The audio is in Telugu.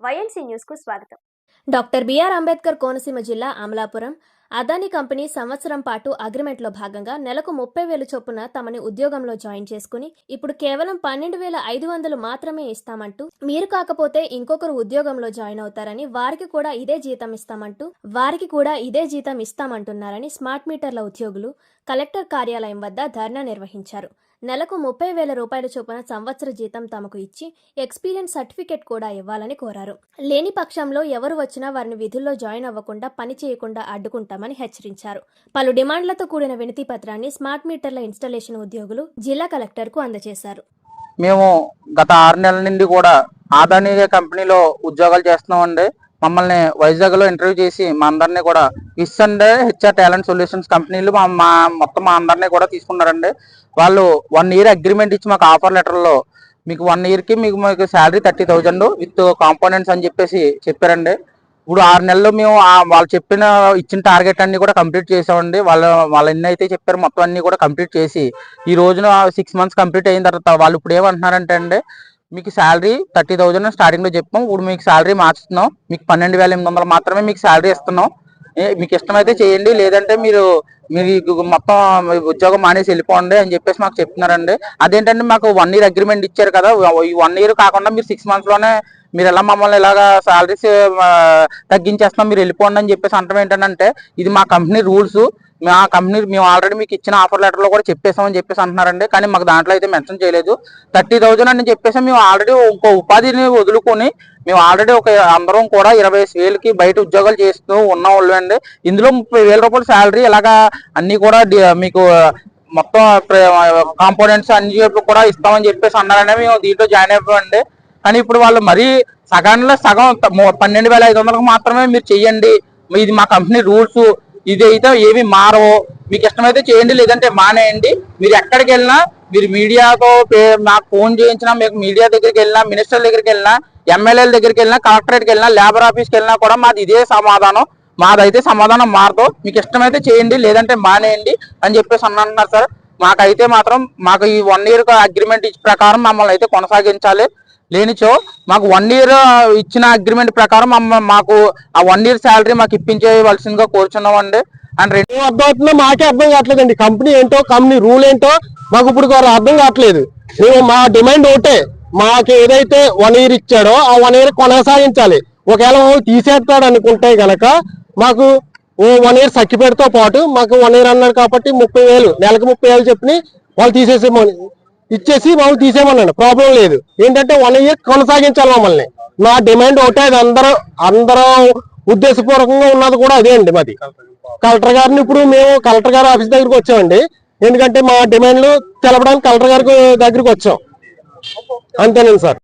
వైఎన్సీ న్యూస్కు స్వాగతం. డాక్టర్ బిఆర్ అంబేద్కర్ కోనసీమ జిల్లా అమలాపురం అదాని కంపెనీ సంవత్సరం పాటు అగ్రిమెంట్లో భాగంగా నెలకు ముప్పై వేలు చొప్పున తమని ఉద్యోగంలో జాయిన్ చేసుకుని ఇప్పుడు కేవలం పన్నెండు వేల ఐదు వందలు మాత్రమే ఇస్తామంటూ మీరు కాకపోతే ఇంకొకరు ఉద్యోగంలో జాయిన్ అవుతారని వారికి కూడా ఇదే జీతం ఇస్తామంటూ వారికి కూడా ఇదే జీతం ఇస్తామంటున్నారని స్మార్ట్ మీటర్ల ఉద్యోగులు కలెక్టర్ కార్యాలయం వద్ద ధర్నా నిర్వహించారు. నెలకు ముప్పై వేల రూపాయల చొప్పున సంవత్సర జీతం తమకు ఇచ్చి ఎక్స్పీరియన్స్ సర్టిఫికేట్ కూడా ఇవ్వాలని కోరారు. లేని పక్షంలో ఎవరు వచ్చినా వారిని విధుల్లో జాయిన్ అవ్వకుండా పని చేయకుండా అడ్డుకుంటామని హెచ్చరించారు. పలు డిమాండ్లతో కూడిన వినతి పత్రాన్ని స్మార్ట్ మీటర్ల ఇన్స్టాలేషన్ ఉద్యోగులు జిల్లా కలెక్టర్కు అందజేశారు. మేము గత ఆరు నెలల నుండి కూడా ఆదానీయ కంపెనీలో ఉద్యోగాలు చేస్తున్నామండి. మమ్మల్ని వైజాగ్లో ఇంటర్వ్యూ చేసి మా అందరినీ కూడా విస్ అండ్ హెచ్ఆర్ టాలెంట్ సొల్యూషన్స్ కంపెనీలు మా మా మొత్తం మా అందరినీ కూడా తీసుకున్నారండి. వాళ్ళు వన్ ఇయర్ అగ్రిమెంట్ ఇచ్చి మాకు ఆఫర్ లెటర్లో మీకు వన్ ఇయర్కి మీకు మీకు salary thirty thousand with components అని చెప్పేసి చెప్పారండి. ఇప్పుడు ఆరు నెలల్లో మేము వాళ్ళు చెప్పిన ఇచ్చిన టార్గెట్ అన్ని కూడా కంప్లీట్ చేసామండి. వాళ్ళు వాళ్ళు ఎన్ని అయితే చెప్పారు. మొత్తం అన్ని కూడా కంప్లీట్ చేసి ఈ రోజున సిక్స్ మంత్స్ కంప్లీట్ అయిన తర్వాత వాళ్ళు ఇప్పుడు ఏమంటున్నారంటే అండి మీకు శాలరీ థర్టీ థౌజండ్ స్టార్టింగ్లో చెప్పాం. ఇప్పుడు మీకు శాలరీ మార్చుతున్నాం. మీకు పన్నెండు వేల ఎనిమిది వందలు మాత్రమే మీకు శాలరీ ఇస్తున్నాం. మీకు ఇష్టమైతే చేయండి. లేదంటే మీరు మీరు మొత్తం ఉద్యోగం మానేసి వెళ్ళిపోండి అని చెప్పేసి మాకు చెప్తున్నారండి. అదేంటంటే మాకు వన్ ఇయర్ అగ్రిమెంట్ ఇచ్చారు కదా. ఈ వన్ ఇయర్ కాకుండా మీరు సిక్స్ మంత్స్లోనే మీరు ఎలా మమ్మల్ని ఇలాగా శాలరీస్ తగ్గించేస్తున్నాం మీరు వెళ్ళిపోండి అని చెప్పేసి అంటాం ఏంటంటే ఇది మా కంపెనీ రూల్స్ ఆ కంపెనీ మేము ఆల్రెడీ మీకు ఇచ్చిన ఆఫర్ లెటర్లో కూడా చెప్పేసామని చెప్పేసి అంటున్నారండి. కానీ మాకు దాంట్లో అయితే మెన్షన్ చేయలేదు. థర్టీ థౌజండ్ అని చెప్పేసి మేము ఆల్రెడీ ఇంకో ఉపాధిని వదులుకొని మేము ఆల్రెడీ ఒక అందరం కూడా ఇరవై వేలకి బయట ఉద్యోగాలు చేస్తూ ఉన్న వాళ్ళు అండి. ఇందులో ముప్పై వేల రూపాయల శాలరీ ఇలాగా అన్ని కూడా మీకు మొత్తం కాంపోనెంట్స్ అన్ని చెప్పి కూడా ఇస్తామని చెప్పేసి అన్నారని మేము దీంట్లో జాయిన్ అయిపోయండి కానీ ఇప్పుడు వాళ్ళు మరీ సగానిలో సగం పన్నెండు వేల ఐదు వందలకు మాత్రమే మీరు చెయ్యండి. ఇది మా కంపెనీ రూల్స్ ఇది అయితే ఏమి మారవు. మీకు ఇష్టమైతే చేయండి లేదంటే మానేయండి. మీరు ఎక్కడికి వెళ్ళినా మీరు మీడియాతో పే- నాకు ఫోన్ చేయించినా మీకు మీడియా దగ్గరికి వెళ్ళినా మినిస్టర్ దగ్గరికి వెళ్ళినా ఎమ్మెల్యేల దగ్గరికి వెళ్ళినా కలెక్టరేట్కి వెళ్ళినా లేబర్ ఆఫీస్కి వెళ్ళినా కూడా మాది ఇదే సమాధానం. మాదైతే సమాధానం మారదు. మీకు ఇష్టమైతే చేయండి లేదంటే మానేయండి అని చెప్పేసి అన్నారు సార్. మాకైతే మాత్రం మాకు ఈ వన్ ఇయర్ అగ్రిమెంట్ ఇచ్చిన ప్రకారం మమ్మల్ని అయితే కొనసాగించాలి. లేనిచో మాకు వన్ ఇయర్ ఇచ్చిన అగ్రిమెంట్ ప్రకారం మాకు ఆ వన్ ఇయర్ శాలరీ మాకు ఇప్పించేయవలసిందిగా కోరుచున్నామండి. అండ్ రెండు అర్థం అవుతుందో మాకే అర్థం కావట్లేదండి. కంపెనీ ఏంటో కంపెనీ రూల్ ఏంటో మాకు ఇప్పుడు అర్థం కావట్లేదు. మేము మా డిమాండ్ ఒకటే. మాకు ఏదైతే వన్ ఇయర్ ఇచ్చాడో ఆ వన్ ఇయర్ కొనసాగించాలి. ఒకవేళ తీసేస్తాడు అనుకుంటే గనక మాకు ఓ వన్ ఇయర్ సర్టిఫికేట్తో పాటు మాకు వన్ ఇయర్ అన్నారు కాబట్టి ముప్పై వేలు నెలకు ముప్పై వేలు చెప్పి వాళ్ళు తీసేసేమని ఇచ్చేసి మమ్మల్ని తీసేయమన్నాడు. ప్రాబ్లం లేదు. ఏంటంటే వన్ ఇయర్ కొనసాగించాలి మమ్మల్ని. మా డిమాండ్ ఒకటే అది అందరూ అందరూ ఉద్దేశపూర్వకంగా ఉన్నది కూడా అదే అండి మాది. కలెక్టర్ గారిని ఇప్పుడు మేము కలెక్టర్ గారి ఆఫీస్ దగ్గరికి వచ్చామండి. ఎందుకంటే మా డిమాండ్లు తెలపడానికి కలెక్టర్ గారి దగ్గరికి వచ్చాం. అంతేనండి సార్.